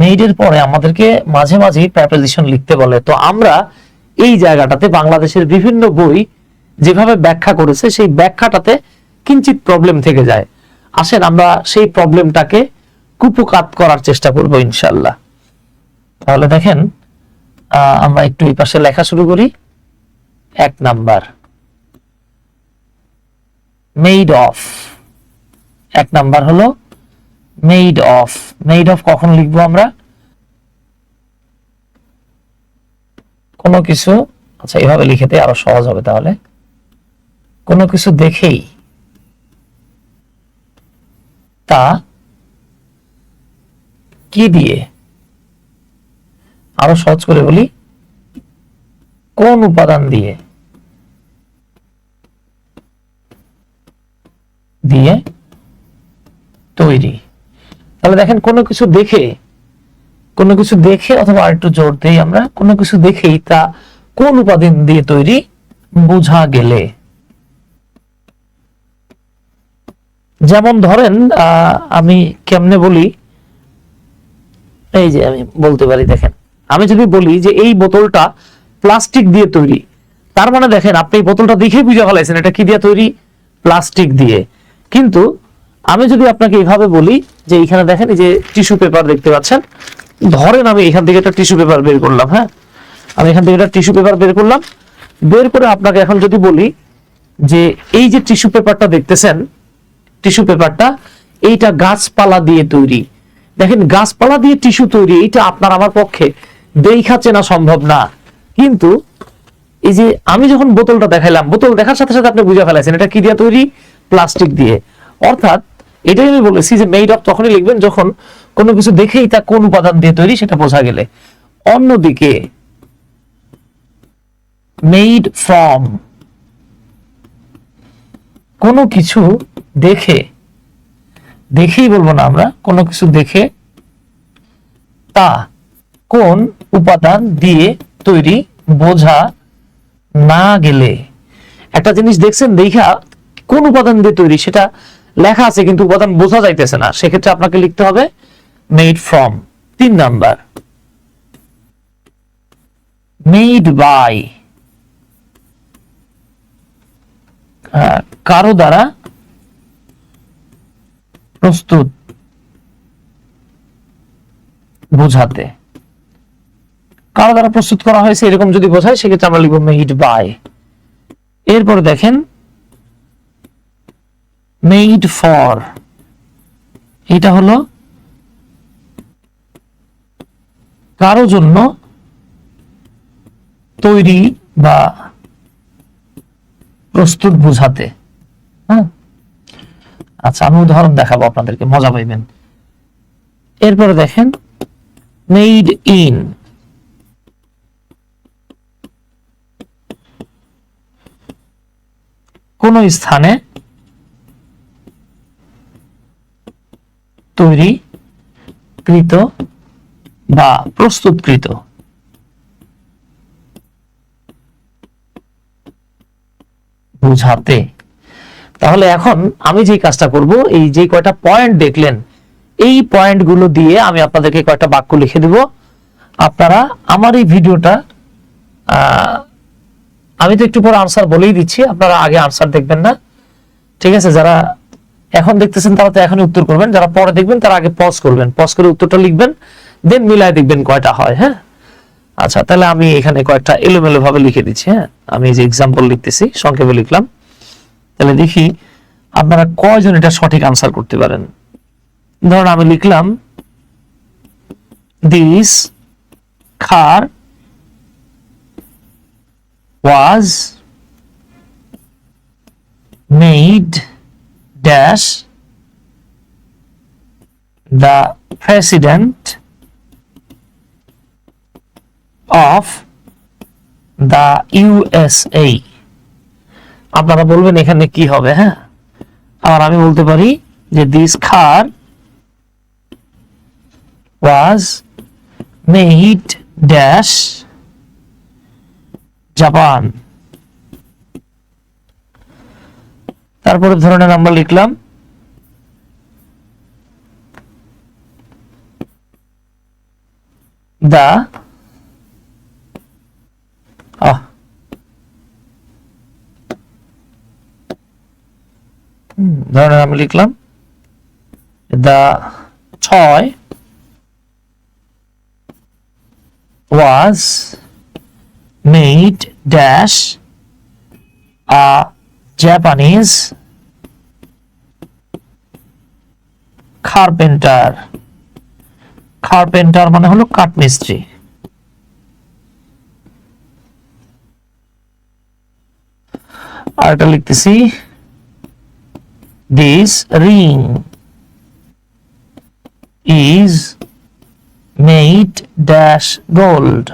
মেইডের পরে আমাদেরকে মাঝে মাঝে প্যাপ্রেজিশন লিখতে বলে। তো আমরা এই জায়গাটাতে বাংলাদেশের বিভিন্ন বই যেভাবে ব্যাখ্যা করেছে, সেই ব্যাখ্যাটাতে কিঞ্চিত প্রবলেম থেকে যায়। আসেন, আমরা সেই প্রবলেমটাকে কুপকাত করার চেষ্টা করব ইনশাল্লাহ তাহলে দেখেন আমরা একটু এই পাশে লেখা শুরু করি। এক নাম্বার। মেইড অফ এক নাম্বার হলো মেইড অফ মেইড অফ কখন লিখব আমরা? কোনো কিছু আচ্ছা এভাবে লিখেতে আরও সহজ হবে তাহলে। কোনো কিছু দেখেই তা কি দিয়ে? আরও সহজ করে বলি, কোন উপাদান দিয়ে? দিয়ে তৈরি। তাহলে দেখেন, কোনো কিছু দেখে, কোনো কিছু দেখে অথবা আরেকটু জোর দেই আমরা, কোনো কিছু দেখেই তা কোন উপাদান দিয়ে তৈরি বোঝা গেলে। যেমন ধরেন আমি কেমনে বলি, এই যে আমি বলতে পারি, দেখেন, আমি যদি বলি যে এই বোতলটা প্লাস্টিক দিয়ে তৈরি, তার মানে দেখেন, আপনি এই বোতলটা দেখেই বুঝে ফেলাইছেন এটা কি দিয়ে তৈরি? প্লাস্টিক দিয়ে। কিন্তু আমি যদি আপনাকে এইভাবে বলি যে এইখানে দেখেন এই যে টিস্যু পেপার দেখতে পাচ্ছেন, ধরেন আমি এখান থেকে একটা টিস্যু পেপার বের করলাম হ্যাঁ? আমি এখান থেকে একটা টিস্যু পেপার বের করলাম, বের করে আপনাকে এখন যদি বলি যে এই যে টিস্যু পেপারটা দেখতেছেন টিস্যু পেপারটা এইটা গাছপালা দিয়ে তৈরি। দেখেন গাছপালা দিয়ে টিস্যু তৈরি, এইটা আপনার আমার পক্ষে দেখা চেনা সম্ভব না। কিন্তু এই যে আমি যখন বোতলটা দেখাইলাম, বোতল দেখার সাথে সাথে আপনি বুঝে ফেলাইছেন এটা কি দিয়ে তৈরি? প্লাস্টিক দিয়ে। অর্থাৎ এটাই আমি বলেছি যে মেড অফ তখনই লিখবেন যখন কোনো কিছু দেখেই তা কোন উপাদান দিয়ে তৈরি সেটা বোঝা গেলে। অন্যদিকে মেড ফ্রম কোনো কিছু দেখে, দেখেই বলব না আমরা, কোনো কিছু দেখে তা কোন উপাদান দিয়ে তৈরি বোঝা না গেলে। একটা জিনিস দেখছেন দেখা কোন উপাদান দিয়ে তৈরি সেটা লেখা আছে, কিন্তু উপাদান বোঝা যাইতেছে না। সেক্ষেত্রে আপনাকে লিখতে হবে মেড ফ্রম তিন নাম্বার। মেড বাই কারও দ্বারা প্রস্তুত বোঝাতে। কারও দ্বারা প্রস্তুত করা হয়েছে এরকম যদি বোঝায়, সেক্ষেত্রে আমরা লিখব মেড বাই এরপরে দেখেন মেড ফর এটা হলো কারও জন্য তৈরি বা প্রস্তুত বোঝাতে। হ্যাঁ? আচ্ছা আমি উদাহরণ দেখাবো আপনাদেরকে, মজা পাইবেন। এরপরে দেখেন মেড ইন কোন স্থানে তৈরি কৃত বা প্রস্তুতকৃত। বোঝাতে। তাহলে এখন আমি যে কাজটা করব, এই যে কয়টা পয়েন্ট দেখলেন, এই পয়েন্টগুলো দিয়ে আমি আপনাদেরকে কয়টা বাক্য লিখে দেব। আপনারা আমার এই ভিডিওটা আমি তো একটু পরে আনসার বলেই দিচ্ছি, আপনারা আগে আনসার দেখবেন না। ঠিক আছে, যারা এখন দেখতেছেন তারা তো এখনই উত্তর করবেন, যারা পরে দেখবেন তারা আগে পজ করবেন। পজ করে উত্তরটা লিখবেন দেন মিলায় দেখবেন কয়টা হয় হ্যাঁ? আচ্ছা তাহলে আমি এখানে কয়েকটা এলোমেলো ভাবে লিখে দিচ্ছি হ্যাঁ? আমি যে এক্সাম্পল লিখতেছি, সংক্ষেপে লিখলাম। তাহলে দেখি, আপনারা কয়জন এটা সঠিক আনসার করতে পারেন? ধরুন আমি লিখলাম দিস খার was made dash the president of the USA আপনারা বলবেন এখানে কি হবে হ্যাঁ? আর আমি বলতে পারি যে this car was made dash Japan তারপরে ধরনের আমরা লিখলাম। দা। হুম, ধরেন আমি লিখলাম। দা ছয় was made dash a Japanese carpenter carpenter মানে হলো কাঠমিস্ত্রি। আরেকটা লিখতেছি। This ring is made dash gold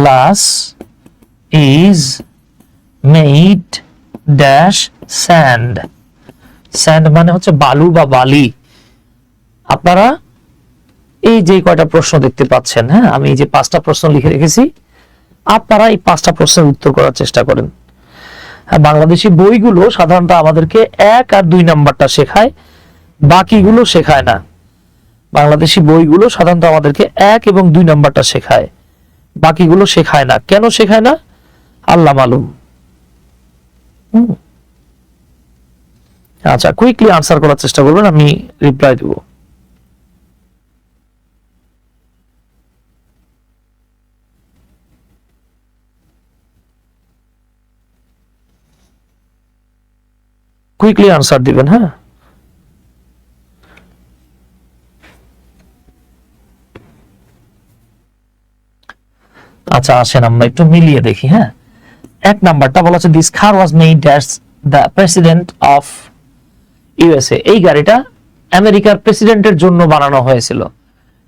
Glass is made dash sand. Sand মানে হচ্ছে বালু বা বালি। আপনারা এই যে কয়টা প্রশ্ন দেখতে পাচ্ছেন হ্যাঁ? আমি এই যে পাঁচটা প্রশ্ন লিখে রেখেছি। আপনারা এই পাঁচটা প্রশ্নের উত্তর করার চেষ্টা করেন। হ্যাঁ, বাংলাদেশি বইগুলো সাধারণত আমাদেরকে এক আর দুই নাম্বারটা শেখায় বাকিগুলো শেখায় না। বাংলাদেশি বইগুলো সাধারণত আমাদেরকে এক এবং দুই নাম্বারটা শেখায়। বাকিগুলো শেখায় না। কেন শেখায় না? আল্লাহ মালুম। আচ্ছা কুইকলি আনসার করার চেষ্টা করবেন, আমি রিপ্লাই দেবো। কুইকলি আনসার দিবেন হ্যাঁ? আচ্ছা আসেন, আমরা একটু মিলিয়ে দেখি হ্যাঁ? এক নাম্বারটা বলা হচ্ছে this car was made dash the president of USA এই গাড়িটা আমেরিকার প্রেসিডেন্টের জন্য বানানো হয়েছিল।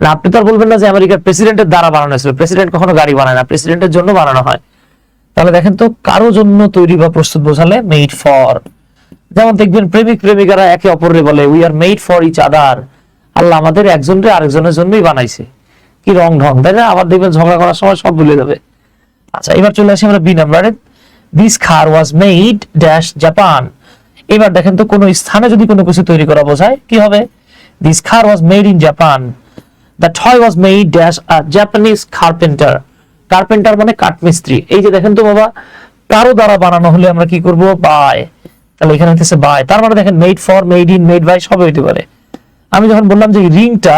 না, আপনি তো আর বলবেন না যে আমেরিকার প্রেসিডেন্টের দ্বারা বানানো হয়েছিল। প্রেসিডেন্ট কখনো গাড়ি বানায় না, প্রেসিডেন্টের জন্য বানানো হয়। তাহলে দেখেন তো, কারও জন্য তৈরি বা প্রস্তুত বোঝালে মেড ফর যেমন দেখবেন, প্রেমিক প্রেমিকারা একে অপরের বলে we are made for each other Allah আমাদের একজনকে আরেকজনের জন্যই বানাইছে। কি রং ঢং, তাই না? আবার দেখবেন ঝগড়া করার সময় সব ভুলে যাবে। আচ্ছা এবার চলে আসি আমরা বি নাম্বারে this car was made dash Japan এবার দেখেন তো কোনো স্থানে যদি কোনো কিছু তৈরি করা বোঝায়, কি হবে? This car was made in Japan the toy was made dash a Japanese carpenter carpenter মানে কাঠমিস্ত্রি। এই যে দেখেন তো বাবা, কারও দ্বারা বানানো হলে আমরা কি করব? বাই তাহলে এখানে হচ্ছে বাই তার মানে দেখেন made for made in made by সব হইতে পারে। আমি যখন বললাম যে রিংটা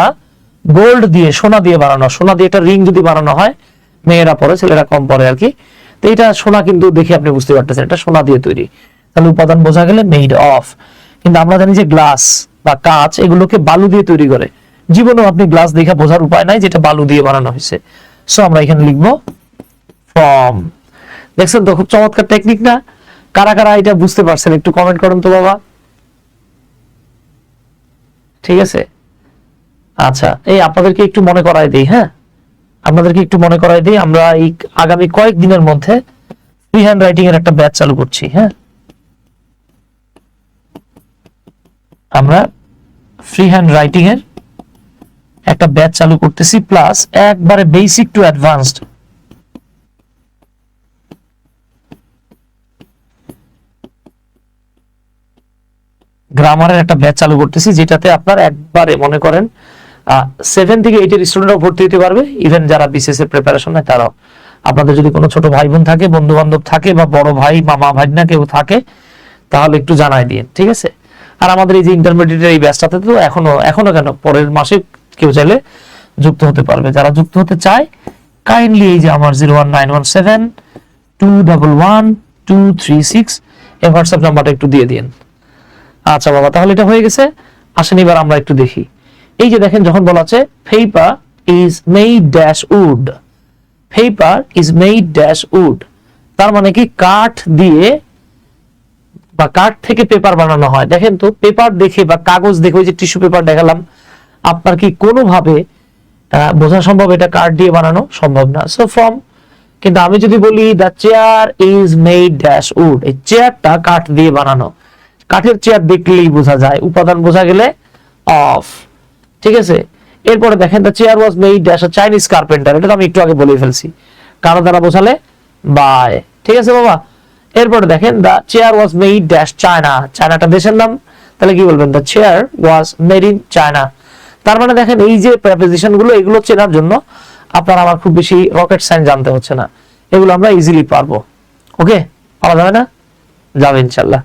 গোল্ড দিয়ে সোনা দিয়ে বানানো, সোনা দিয়ে একটা রিং যদি বানানো হয়, মেয়েরা পরে, ছেলেরা কম পরে আর কি। তো এটা সোনা কিন্তু দেখে আপনি বুঝতে পারতেছেন, এটা সোনা দিয়ে তৈরি। তাহলে উপাদান বোঝা গেলে মেড অফ কিন্তু আমরা জানি যে গ্লাস বা কাঁচ এগুলোকে বালু দিয়ে তৈরি করে। জীবনেও আপনি গ্লাস দেখে বোঝার উপায় নাই যেটা বালু দিয়ে বানানো হয়েছে। সো আমরা এখানে লিখব ফর্ম দেখছেন তো, খুব চমৎকার টেকনিক না? কারা কারা এটা বুঝতে পারছেন একটু কমেন্ট করুন তো বাবা। ঠিক আছে? আচ্ছা এই আপনাদেরকে একটু মনে করাই দিই হ্যাঁ? আপনাদেরকে একটু মনে করাই দিই, আমরা এই আগামী কয়েক দিনের মধ্যে ফ্রি হ্যান্ড রাইটিং এর একটা ব্যাচ চালু করছি হ্যাঁ? আমরা ফ্রি হ্যান্ড রাইটিং এর একটা ব্যাচ চালু করতেছি প্লাস একবারে বেসিক টু অ্যাডভান্সড গ্রামারের একটা ব্যাচ চালু করতেছি, যেটাতে আপনার একবারে মনে করেন সেভেন থেকে এইটের স্টুডেন্টরাও ভর্তি হতে পারবে। ইভেন যারা বিসিএস এর প্রিপারেশন নেয়, তারাও। আপনাদের যদি কোনো ছোট ভাই বোন থাকে বন্ধু বান্ধব থাকে বা বড় ভাই মামা ভাগনা কেউ থাকে, তাহলে একটু জানাই দিন, ঠিক আছে? আর আমাদের এই যে ইন্টারমিডিয়েটের এই ব্যাচটাতে তো এখনও এখনও কেন? পরের মাসে কেউ চাইলে যুক্ত হতে পারবে। যারা যুক্ত হতে চায় কাইন্ডলি এই যে আমার zero one nine one seven two double one two three six এই হোয়াটসঅ্যাপ নাম্বারটা একটু দিয়ে দিন। আচ্ছা বাবা, তাহলে এটা হয়ে গেছে। আসেন, এবার আমরা একটু দেখি। এই যে দেখেন যখন বলা আছে paper is made dash wood paper is made dash wood তার মানে কি কাঠ দিয়ে বা কাঠ থেকে পেপার বানানো হয়। দেখেন তো পেপার দেখে বা কাগজ দেখে, ওই যে টিস্যু পেপার দেখালাম, আপনার কি কোনোভাবে বোঝা সম্ভব এটা কাঠ দিয়ে বানানো? সম্ভব না। সো ফ্রম কিন্তু আমি যদি বলি the chair is made dash wood এই চেয়ারটা কাঠ দিয়ে বানানো। কাঠের চেয়ার দেখলেই বোঝা যায়। উপাদান বোঝা গেলে অফ ঠিক আছে? এরপরে দেখেন the chair was made dash Chinese carpenter এটা তো আমি একটু আগে বলে ফেলছি। কারও দ্বারা বোঝালে? বাই। ঠিক আছে বাবা? এরপরে দেখেন the chair was made dash China চায়নাটা দেশের নাম। তাহলে কি বলবেন? The chair was made in China তার মানে দেখেন, এই যে প্রেপোজিশনগুলো এগুলো চেনার জন্য আপনার আমার খুব বেশি রকেট সাইন্স জানতে হচ্ছে না। এগুলো আমরা ইজিলি পারব। ওকে পারা যাবে না? যাবে ইনশাল্লাহ।